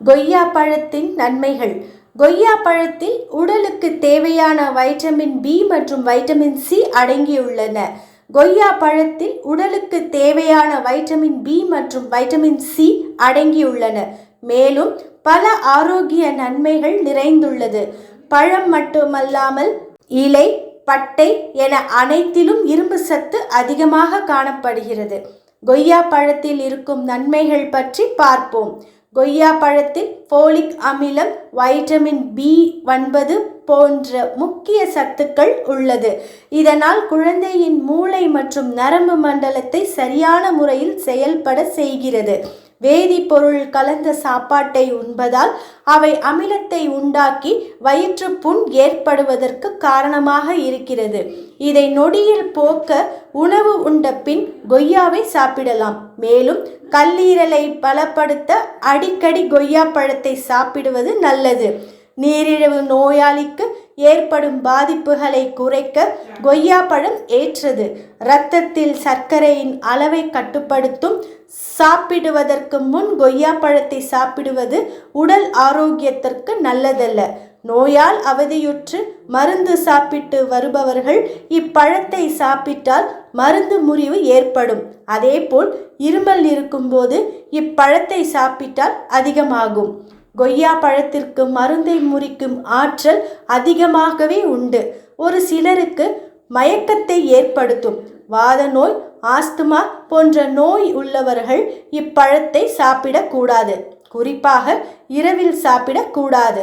கொய்யா பழத்தின் நன்மைகள். கொய்யா பழத்தில் உடலுக்கு தேவையான வைட்டமின் பி மற்றும் வைட்டமின் சி அடங்கியுள்ளன. கொய்யா பழத்தில் உடலுக்கு தேவையான வைட்டமின் பி மற்றும் வைட்டமின் சி அடங்கியுள்ளன. மேலும் பல ஆரோக்கிய நன்மைகள் நிறைந்துள்ளது. பழம் மட்டுமல்லாமல் இலை பட்டை என அனைத்திலும் இரும்பு சத்து அதிகமாக காணப்படுகிறது. கொய்யா பழத்தில் இருக்கும் நன்மைகள் பற்றி பார்ப்போம். கொய்யா பழத்தில் ஃபோலிக் அமிலம் வைட்டமின் பி ஒன்பது போன்ற முக்கிய சத்துக்கள் உள்ளது. இதனால் குழந்தையின் மூளை மற்றும் நரம்பு மண்டலத்தை சரியான முறையில் செயல்பட செய்கிறது. வேதிப்பொருள் கலந்த சாப்பாட்டை உண்பதால் அவை அமிலத்தை உண்டாக்கி வயிற்றுப்புண் ஏற்படுவதற்கு காரணமாக இருக்கிறது. இதை நொடியில் போக்க உணவு உண்ட பின் கொய்யாவை சாப்பிடலாம். மேலும் கல்லீரலை பலப்படுத்த அடிக்கடி கொய்யா பழத்தை சாப்பிடுவது நல்லது. நீரிழிவு நோயாளிக்கு ஏற்படும் பாதிப்புகளை குறைக்க கொய்யா பழம் ஏற்றது. இரத்தத்தில் சர்க்கரையின் அளவை கட்டுப்படுத்தும் சாப்பிடுவதற்கு முன் கொய்யா பழத்தை சாப்பிடுவது உடல் ஆரோக்கியத்திற்கு நல்லதல்ல. நோயால் அவதியுற்று மருந்து சாப்பிட்டு வருபவர்கள் இப்பழத்தை சாப்பிட்டால் மருந்து முறிவு ஏற்படும். அதேபோல் இருமல் இருக்கும்போது இப்பழத்தை சாப்பிட்டால் அதிகமாகும். கொய்யா பழத்திற்கு மருந்தை முறிக்கும் ஆற்றல் அதிகமாகவே உண்டு. ஒரு சிலருக்கு மயக்கத்தை ஏற்படுத்தும். வாத நோய் ஆஸ்துமா போன்ற நோய் உள்ளவர்கள் இப்பழத்தை சாப்பிடக்கூடாது. குறிப்பாக இரவில் சாப்பிடக்கூடாது.